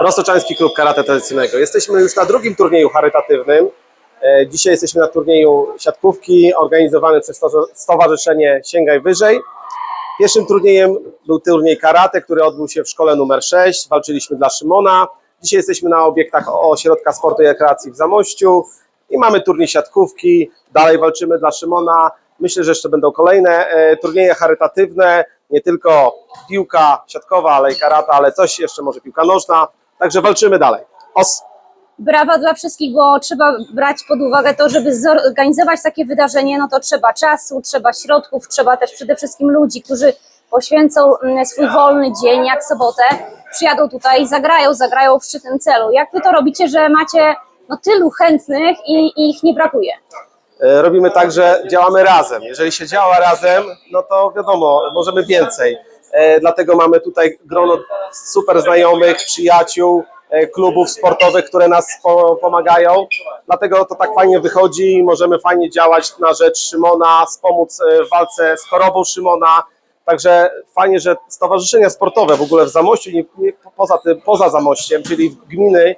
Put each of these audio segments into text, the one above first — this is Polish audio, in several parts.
Rosoczański Klub Karate Tradycyjnego. Jesteśmy już na drugim turnieju charytatywnym. E, Dzisiaj jesteśmy na turnieju siatkówki organizowany przez to- Stowarzyszenie Sięgaj Wyżej. Pierwszym turniejem był turniej karate, który odbył się w szkole numer 6. Walczyliśmy dla Szymona. Dzisiaj jesteśmy na obiektach Ośrodka Sportu i Rekreacji w Zamościu i mamy turniej siatkówki. Dalej walczymy dla Szymona. Myślę, że jeszcze będą kolejne e, turnieje charytatywne, nie tylko piłka siatkowa, ale i karata, ale coś jeszcze może piłka nożna. Także walczymy dalej. Os. brawa dla wszystkich, bo trzeba brać pod uwagę to, żeby zorganizować takie wydarzenie, no to trzeba czasu, trzeba środków, trzeba też przede wszystkim ludzi, którzy poświęcą mm, swój wolny dzień, jak sobotę, przyjadą tutaj i zagrają, zagrają w szczytnym celu. Jak wy to robicie, że macie no, tylu chętnych i, i ich nie brakuje? E, robimy tak, że działamy razem. Jeżeli się działa razem, no to wiadomo, możemy więcej. E, Dlatego mamy tutaj grono super znajomych, przyjaciół, e, klubów sportowych, które nas po, pomagają. Dlatego to tak fajnie wychodzi, możemy fajnie działać na rzecz Szymona, wspomóc e, w walce z chorobą Szymona. Także fajnie, że stowarzyszenia sportowe w ogóle w Zamościu, nie, nie, poza, tym, poza Zamościem, czyli gminy,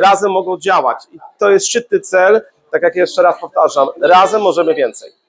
razem mogą działać. I to jest szczytny cel, tak jak jeszcze raz powtarzam, razem możemy więcej.